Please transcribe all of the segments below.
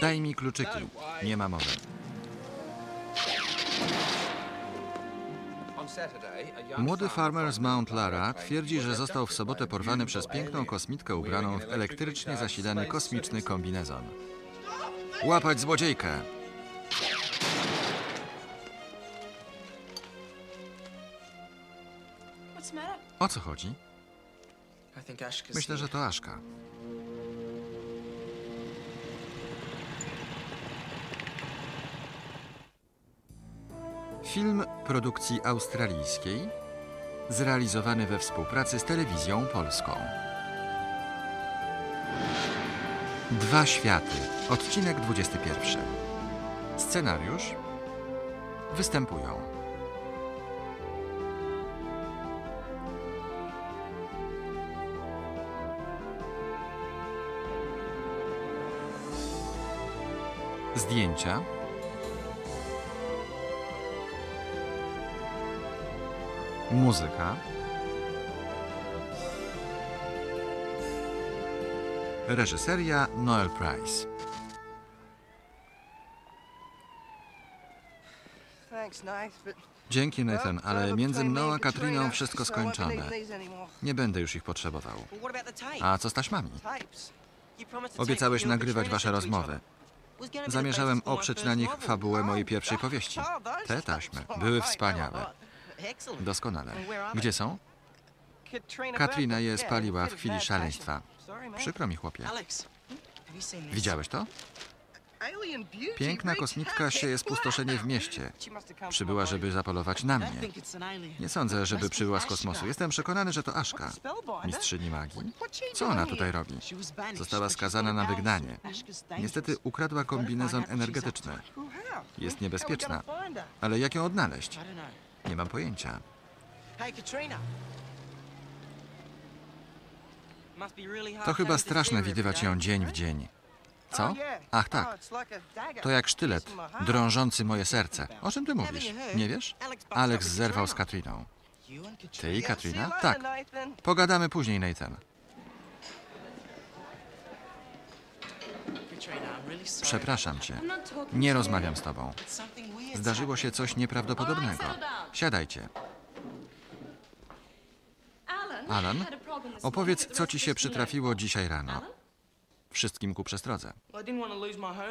Daj mi kluczyki. Nie ma mowy. Młody farmer z Mount Lara twierdzi, że został w sobotę porwany przez piękną kosmitkę ubraną w elektrycznie zasilany kosmiczny kombinezon. Łapać złodziejkę! O co chodzi? Myślę, że to Aszka. Film produkcji australijskiej, zrealizowany we współpracy z telewizją polską. Dwa światy, odcinek 21. Scenariusz występują. Zdjęcia Muzyka Reżyseria Noel Price Dzięki Nathan, ale między mną a Katriną wszystko skończone. Nie będę już ich potrzebował. A co z taśmami? Obiecałeś nagrywać wasze rozmowy. Zamierzałem oprzeć na nich fabułę mojej pierwszej powieści. Te taśmy były wspaniałe. Doskonale. Gdzie są? Katrina je spaliła w chwili szaleństwa. Przykro mi, chłopie. Widziałeś to? Piękna kosmitka sieje spustoszenie w mieście. Przybyła, żeby zapolować na mnie. Nie sądzę, żeby przybyła z kosmosu. Jestem przekonany, że to Aszka, mistrzyni magii. Co ona tutaj robi? Została skazana na wygnanie. Niestety ukradła kombinezon energetyczny. Jest niebezpieczna. Ale jak ją odnaleźć? Nie mam pojęcia. To chyba straszne widywać ją dzień w dzień. Co? Ach tak, to jak sztylet, drążący moje serce. O czym ty mówisz? Nie wiesz? Alex zerwał z Katriną. Ty i Katrina? Tak. Pogadamy później, Nathan. Katrina, I'm really sorry. Przepraszam cię. Nie rozmawiam z tobą. Zdarzyło się coś nieprawdopodobnego. Siadajcie. Alan, opowiedz, co ci się przytrafiło dzisiaj rano. Wszystkim ku przestrodze.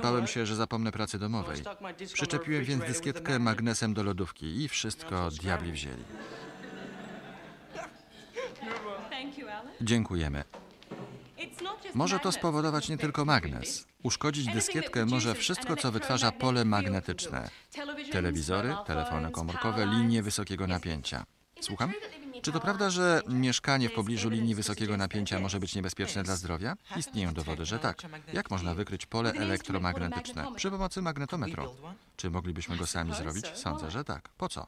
Bałem się, że zapomnę pracy domowej. Przyczepiłem więc dyskietkę magnesem do lodówki i wszystko diabli wzięli. Dziękujemy. Może to spowodować nie tylko magnes. Uszkodzić dyskietkę może wszystko, co wytwarza pole magnetyczne. Telewizory, telefony komórkowe, linie wysokiego napięcia. Słucham? Czy to prawda, że mieszkanie w pobliżu linii wysokiego napięcia może być niebezpieczne dla zdrowia? Istnieją dowody, że tak. Jak można wykryć pole elektromagnetyczne? Przy pomocy magnetometru. Czy moglibyśmy go sami zrobić? Sądzę, że tak. Po co?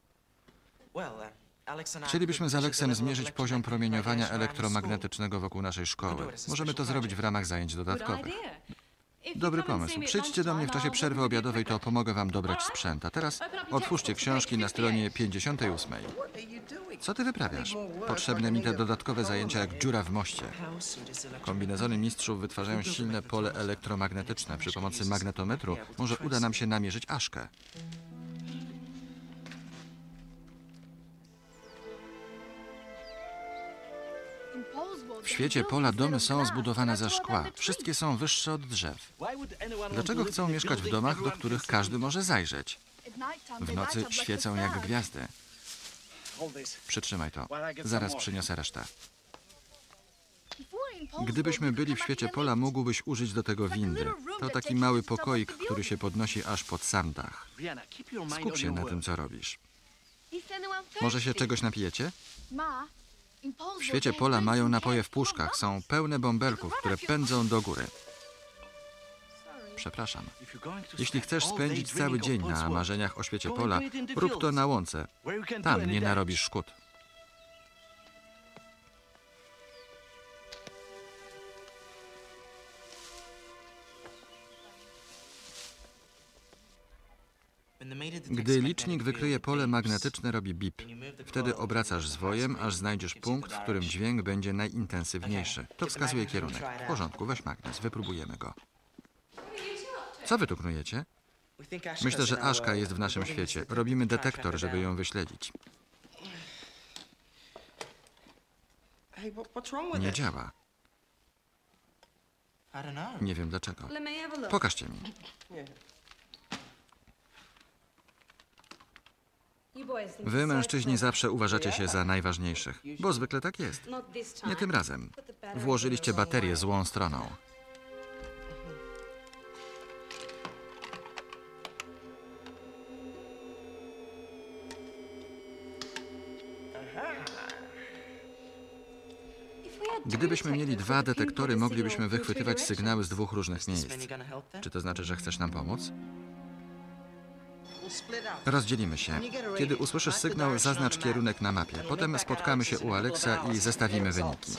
Chcielibyśmy z Aleksem zmierzyć poziom promieniowania elektromagnetycznego wokół naszej szkoły. Możemy to zrobić w ramach zajęć dodatkowych. Dobry pomysł. Przyjdźcie do mnie w czasie przerwy obiadowej, to pomogę wam dobrać sprzęt. A teraz otwórzcie książki na stronie 58. Co ty wyprawiasz? Potrzebne mi te dodatkowe zajęcia jak dziura w moście. Kombinezony mistrzów wytwarzają silne pole elektromagnetyczne. Przy pomocy magnetometru może uda nam się namierzyć Aszkę. W świecie pola domy są zbudowane ze szkła. Wszystkie są wyższe od drzew. Dlaczego chcą mieszkać w domach, do których każdy może zajrzeć? W nocy świecą jak gwiazdy. Przytrzymaj to. Zaraz przyniosę resztę. Gdybyśmy byli w świecie pola, mógłbyś użyć do tego windy. To taki mały pokoik, który się podnosi aż pod sam dach. Skup się na tym, co robisz. Może się czegoś napijecie? W świecie pola mają napoje w puszkach. Są pełne bąbelków, które pędzą do góry. Przepraszam. Jeśli chcesz spędzić cały dzień na marzeniach o świecie pola, rób to na łące. Tam nie narobisz szkód. Gdy licznik wykryje pole magnetyczne, robi bip. Wtedy obracasz zwojem, aż znajdziesz punkt, w którym dźwięk będzie najintensywniejszy. To wskazuje kierunek. W porządku, weź magnes, wypróbujemy go. Co wy tu knujecie? Myślę, że Aszka jest w naszym świecie. Robimy detektor, żeby ją wyśledzić. Nie działa. Nie wiem dlaczego. Pokażcie mi. Wy, mężczyźni, zawsze uważacie się za najważniejszych, bo zwykle tak jest. Nie tym razem. Włożyliście baterię złą stroną. Gdybyśmy mieli dwa detektory, moglibyśmy wychwytywać sygnały z dwóch różnych miejsc. Czy to znaczy, że chcesz nam pomóc? Rozdzielimy się. Kiedy usłyszysz sygnał, zaznacz kierunek na mapie. Potem spotkamy się u Aleksa i zestawimy wyniki.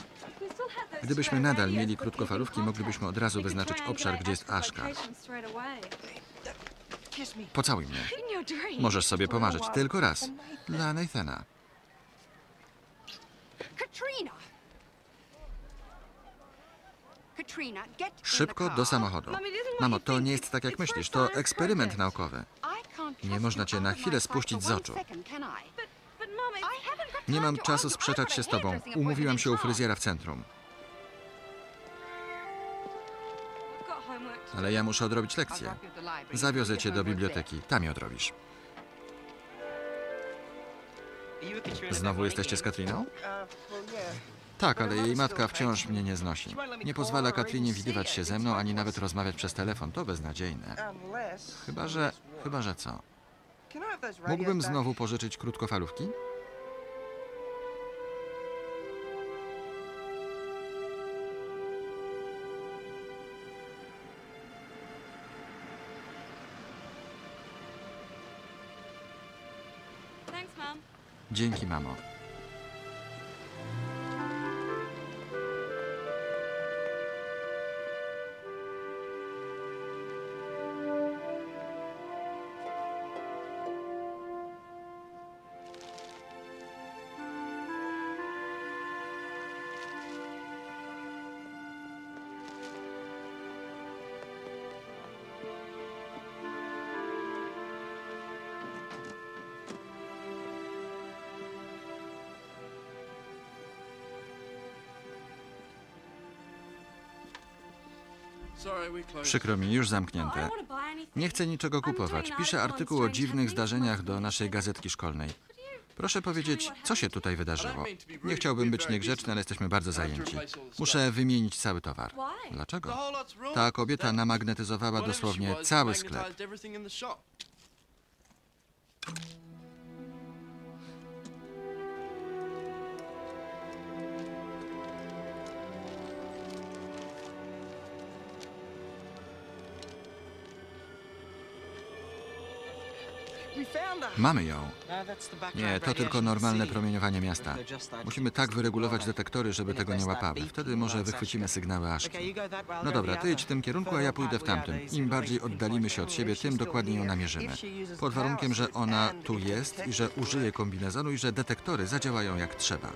Gdybyśmy nadal mieli krótkofalówki, moglibyśmy od razu wyznaczyć obszar, gdzie jest Aszka. Pocałuj mnie. Możesz sobie pomarzyć tylko raz. Dla Nathana. Szybko do samochodu. Mamo, to nie jest tak jak myślisz. To eksperyment naukowy. Nie można cię na chwilę spuścić z oczu. Nie mam czasu sprzeczać się z tobą. Umówiłam się u fryzjera w centrum. Ale ja muszę odrobić lekcję. Zawiozę cię do biblioteki. Tam je odrobisz. Znowu jesteście z? Katriną? Tak, ale jej matka wciąż mnie nie znosi. Nie pozwala Katrinie widywać się ze mną, ani nawet rozmawiać przez telefon. To beznadziejne. Chyba, że... Chyba, że co? Mógłbym znowu pożyczyć krótkofalówki? Dzięki, mamo. Przykro mi, już zamknięte. Nie chcę niczego kupować. Piszę artykuł o dziwnych zdarzeniach do naszej gazetki szkolnej. Proszę powiedzieć, co się tutaj wydarzyło? Nie chciałbym być niegrzeczny, ale jesteśmy bardzo zajęci. Muszę wymienić cały towar. Dlaczego? Ta kobieta namagnetyzowała dosłownie cały sklep. Mamy ją. Nie, to tylko normalne promieniowanie miasta. Musimy tak wyregulować detektory, żeby tego nie łapały. Wtedy może wychwycimy sygnały Aszki. No dobra, ty idź w tym kierunku, a ja pójdę w tamtym. Im bardziej oddalimy się od siebie, tym dokładniej ją namierzymy. Pod warunkiem, że ona tu jest i że użyje kombinezonu i że detektory zadziałają jak trzeba.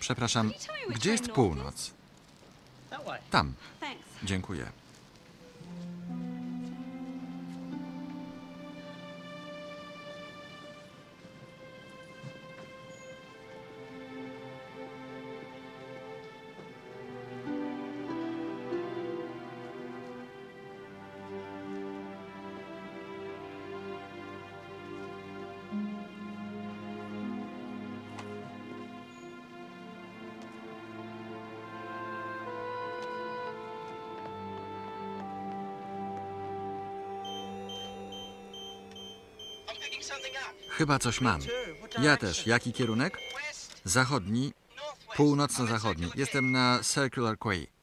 Przepraszam, gdzie jest północ? Tam. Dziękuję. Chyba coś mam. Ja też. Jaki kierunek? Zachodni, północno-zachodni. Jestem na Circular Quay.